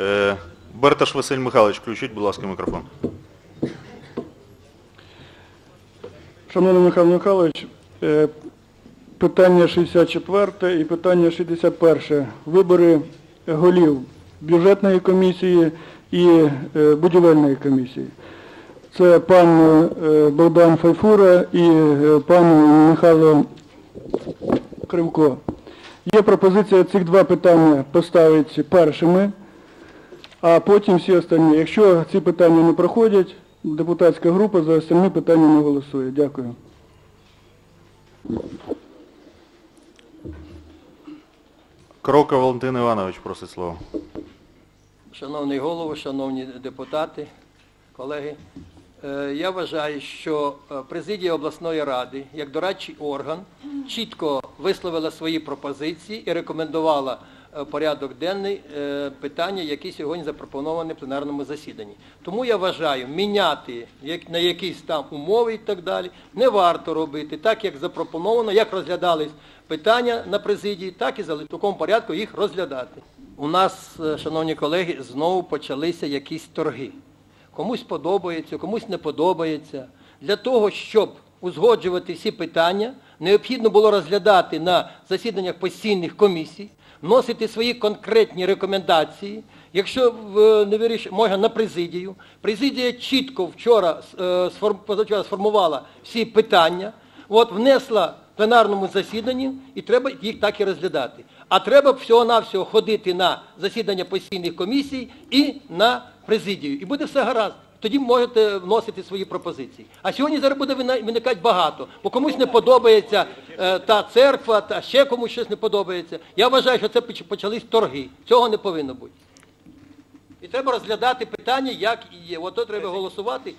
Е, Берташ Василь Михайлович, включіть, будь ласка, мікрофон. Шановний Михайло Михайлович, е, питання 64 і питання 61. Вибори голів бюджетної комісії і е, будівельної комісії. Це пан Богдан Файфура і пан Михайло Кривко. Є пропозиція цих два питання поставити першими, а потім всі останні. Якщо ці питання не проходять, депутатська група за останні питання не голосує. Дякую. Крока Валентин Іванович просить слово. Шановний голово, шановні депутати, колеги, е, я вважаю, що е, президія обласної ради, як дорадчий орган, чітко висловила свої пропозиції і рекомендувала порядок денний е, питання, які сьогодні запропоновані в пленарному засіданні. Тому я вважаю, міняти на якісь там умови і так далі не варто робити, так як запропоновано, як розглядались питання на президії, так і за в такому порядку їх розглядати. У нас, е, шановні колеги, знову почалися якісь торги. Комусь подобається, комусь не подобається. Для того, щоб узгоджувати всі питання, необхідно було розглядати на засіданнях постійних комісій, вносити свої конкретні рекомендації. Якщо не виріш, можна на президію. Президія чітко вчора е, позавчора сформувала всі питання, от внесла в пленарному засіданні, і треба їх так і розглядати. А треба всього-навсього ходити на засідання постійних комісій і на президію. І буде все гаразд. Тоді можете вносити свої пропозиції. А сьогодні зараз буде виникати багато, бо комусь не подобається е, та церква, та ще комусь щось не подобається. Я вважаю, що це почались торги. Цього не повинно бути. І треба розглядати питання, як і є. Ото треба голосувати